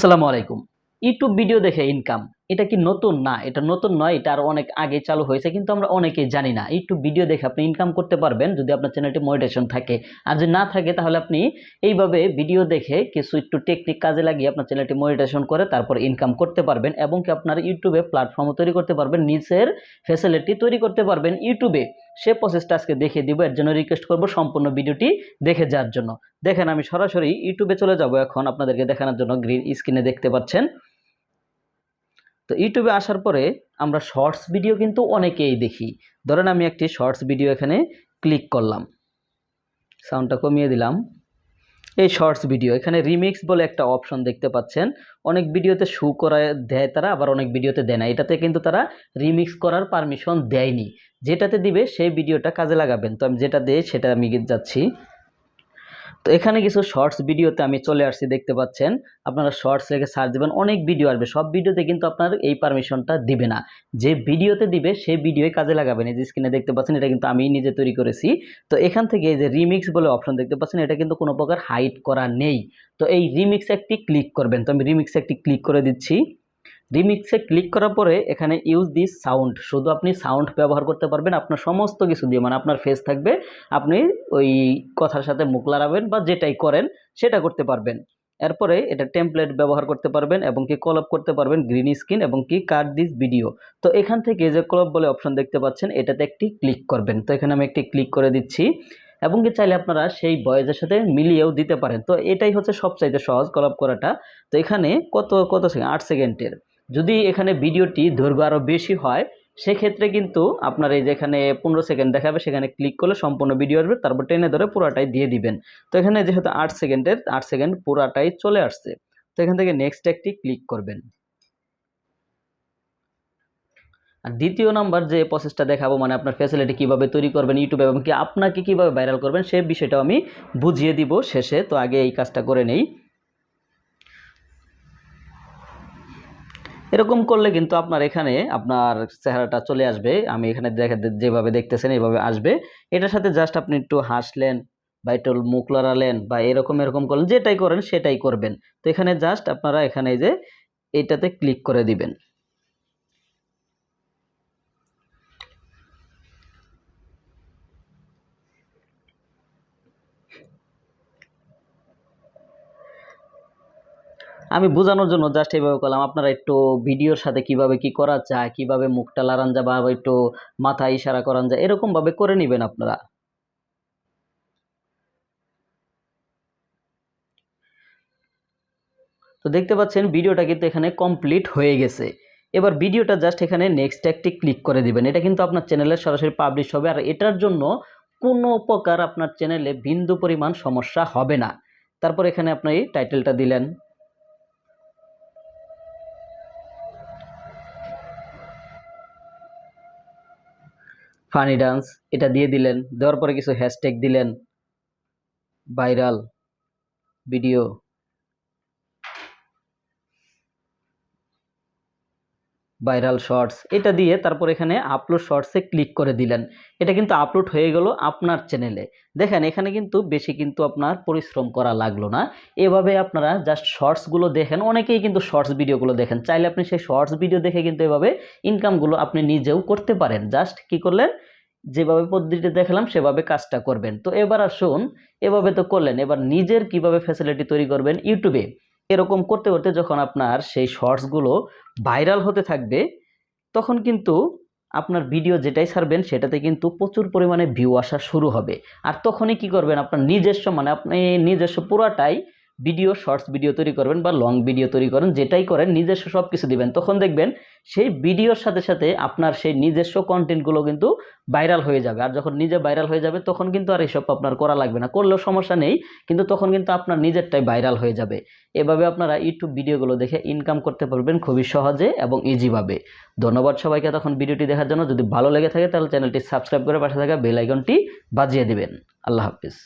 আসসালামু আলাইকুম। YouTube video দেখে ইনকাম এটা কি নতুন? না, এটা নতুন নয়, এটা আরও অনেক আগে চালু হয়েছে, কিন্তু আমরা অনেকেই জানি না। ইউটিউব ভিডিও দেখে আপনি ইনকাম করতে পারবেন যদি আপনার চ্যানেলটি মনিটেশন থাকে। আর যদি না থাকে, তাহলে আপনি এইভাবে ভিডিও দেখে কিছু একটু টেকনিক কাজে লাগিয়ে আপনার চ্যানেলটি মনিটেশন করে তারপর ইনকাম করতে পারবেন এবং কি আপনার ইউটিউবে প্ল্যাটফর্মও তৈরি করতে পারবেন, নিজের ফ্যাসিলিটি তৈরি করতে পারবেন ইউটিউবে। সে প্রসেসটা আজকে দেখিয়ে দিব। এর জন্য রিকোয়েস্ট করব সম্পূর্ণ ভিডিওটি দেখে যাওয়ার জন্য। দেখেন, আমি সরাসরি ইউটিউবে চলে যাব এখন আপনাদেরকে দেখানোর জন্য। গ্রিন স্ক্রিনে দেখতে পাচ্ছেন। তো ইউটিউবে আসার পরে আমরা শর্টস ভিডিও কিন্তু অনেকেই দেখি। ধরেন, আমি একটি শর্টস ভিডিও এখানে ক্লিক করলাম। সাউন্ডটা কমিয়ে দিলাম। এই শর্টস ভিডিও এখানে রিমিক্স বলে একটা অপশন দেখতে পাচ্ছেন। অনেক ভিডিওতে শু করা দেয় তারা, আবার অনেক ভিডিওতে দেয় না। এটাতে কিন্তু তারা রিমিক্স করার পারমিশন দেয়নি। যেটাতে দিবে, সেই ভিডিওটা কাজে লাগাবেন। তো আমি যেটা দেয় সেটা আমি যাচ্ছি। তো এখানে কিছু শর্টস ভিডিওতে আমি চলে আসছি, দেখতে পাচ্ছেন। আপনারা শর্টস রেখে সার্চ দেবেন, অনেক ভিডিও আসবে। সব ভিডিওতে কিন্তু আপনার এই পারমিশনটা দিবে না। যে ভিডিওতে দিবে, সেই ভিডিওই কাজে লাগাবেন এই যে স্ক্রিনে দেখতে পাচ্ছেন, এটা কিন্তু আমি নিজে তৈরি করেছি। তো এখান থেকে এই যে রিমিক্স বলে অপশন দেখতে পাচ্ছেন, এটা কিন্তু কোনো প্রকার হাইড করা নেই। তো এই রিমিক্স একটি ক্লিক করবেন। তো আমি রিমিক্স একটি ক্লিক করে দিচ্ছি। রিমিক্সে ক্লিক করার পরে এখানে ইউজ দিস সাউন্ড শুধু আপনি সাউন্ড ব্যবহার করতে পারবেন, আপনার সমস্ত কিছু দিয়ে মানে আপনার ফেস থাকবে, আপনি ওই কথার সাথে মুখ লড়াবেন বা যেটাই করেন, সেটা করতে পারবেন। এরপরে এটা টেমপ্লেট ব্যবহার করতে পারবেন এবং কি কলপ করতে পারবেন গ্রিন স্ক্রিন এবং কি কাট দিস ভিডিও তো এখান থেকে যে কলপ বলে অপশন দেখতে পাচ্ছেন, এটাতে একটি ক্লিক করবেন। তো এখানে আমি একটি ক্লিক করে দিচ্ছি। এবং কি চাইলে আপনারা সেই বয়েজের সাথে মিলিয়েও দিতে পারেন। তো এটাই হচ্ছে সবচাইতে সহজ কলপ করাটা। তো এখানে কত কত সেকেন্ড আট সেকেন্ডের যদি এখানে ভিডিওটি দৈর্ঘ্য আরও বেশি হয়, সেক্ষেত্রে কিন্তু আপনার এই যেখানে পনেরো সেকেন্ড দেখাবে, সেখানে ক্লিক করলে সম্পূর্ণ ভিডিও আসবে, তারপর টেনে ধরে পুরাটাই দিয়ে দিবেন। তো এখানে যেহেতু আট সেকেন্ডের, আট সেকেন্ড পুরাটাই চলে আসছে। তো এখান থেকে নেক্সট একটি ক্লিক করবেন। আর দ্বিতীয় নাম্বার যে প্রসেসটা দেখাবো মানে আপনার ফ্যাসিলিটি কীভাবে তৈরি করবেন ইউটিউবে এবং কি আপনাকে কীভাবে ভাইরাল করবেন, সে বিষয়টাও আমি বুঝিয়ে দিব শেষে। তো আগে এই কাজটা করে নেই। এরকম করলে কিন্তু আপনার এখানে আপনার চেহারাটা চলে আসবে। আমি এখানে দেখা যেভাবে দেখতেছেন এইভাবে আসবে। এটার সাথে জাস্ট আপনি একটু হাসলেন বা একটু মুখ লড়ালেন বা এরকম এরকম করলেন, যেটাই করেন সেটাই করবেন। তো এখানে জাস্ট আপনারা এখানে যে এটাতে ক্লিক করে দিবেন। আমি বোঝানোর জন্য জাস্ট এইভাবে করলাম। আপনারা একটু ভিডিওর সাথে কীভাবে কি করা যায়, কীভাবে মুখটা লাড়ান যায় বা একটু মাথা ইশারা করান যায়, এরকমভাবে করে নেবেন আপনারা। তো দেখতে পাচ্ছেন, ভিডিওটা কিন্তু এখানে কমপ্লিট হয়ে গেছে। এবার ভিডিওটা জাস্ট এখানে নেক্সট একটি ক্লিক করে দিবেন। এটা কিন্তু আপনার চ্যানেলে সরাসরি পাবলিশ হবে। আর এটার জন্য কোনো প্রকার আপনার চ্যানেলে বিন্দু পরিমাণ সমস্যা হবে না। তারপর এখানে আপনি টাইটেলটা দিলেন। ফানি ডান্স এটা দিয়ে দিলেন দেওয়ার পরে কিছু হ্যাশট্যাগ দিলেন ভাইরাল ভিডিও ভাইরাল শর্টস এটা দিয়ে তারপর এখানে আপলোড শর্টসে ক্লিক করে দিলেন। এটা কিন্তু আপলোড হয়ে গেল আপনার চ্যানেলে দেখেন, এখানে কিন্তু বেশি কিন্তু আপনার পরিশ্রম করা লাগল না। এভাবে আপনারা জাস্ট শর্টসগুলো দেখেন, অনেকেই কিন্তু শর্টস ভিডিওগুলো দেখেন। চাইলে আপনি সেই শর্টস ভিডিও দেখে কিন্তু এভাবে ইনকামগুলো আপনি নিজেও করতে পারেন। জাস্ট কি করলেন? যেভাবে পদ্ধতিতে দেখালাম, সেভাবে কাজটা করবেন। তো এবার আসুন, এভাবে তো করলেন। এবার নিজের কীভাবে ফ্যাসিলিটি তৈরি করবেন? ইউটিউবে এরকম করতে করতে যখন আপনার সেই শর্টসগুলো ভাইরাল হতে থাকবে, তখন কিন্তু আপনার ভিডিও যেটাই ছাড়বেন সেটাতে কিন্তু প্রচুর পরিমাণে ভিউ আসা শুরু হবে। আর তখনই কি করবেন? আপনার নিজস্ব মানে আপনি নিজস্ব পুরাটাই ভিডিও শর্টস ভিডিও তৈরি করবেন বা লং ভিডিও তৈরি করেন, যেটাই করেন, নিজস্ব সব কিছু দিবেন। তখন দেখবেন সেই ভিডিওর সাথে সাথে আপনার সেই নিজস্ব কন্টেন্টগুলো কিন্তু ভাইরাল হয়ে যাবে। আর যখন নিজে ভাইরাল হয়ে যাবে, তখন কিন্তু আর এসব আপনার করা লাগবে না। করলেও সমস্যা নেই, কিন্তু তখন কিন্তু আপনার নিজেরটাই ভাইরাল হয়ে যাবে। এভাবে আপনারা ইউটিউব ভিডিওগুলো দেখে ইনকাম করতে পারবেন খুবই সহজে এবং ইজিভাবে ধন্যবাদ সবাইকে তখন ভিডিওটি দেখার জন্য। যদি ভালো লেগে থাকে, তাহলে চ্যানেলটি সাবস্ক্রাইব করে পাশে থাকা বেল আইকনটি বাজিয়ে দিবেন। আল্লাহ হাফিজ।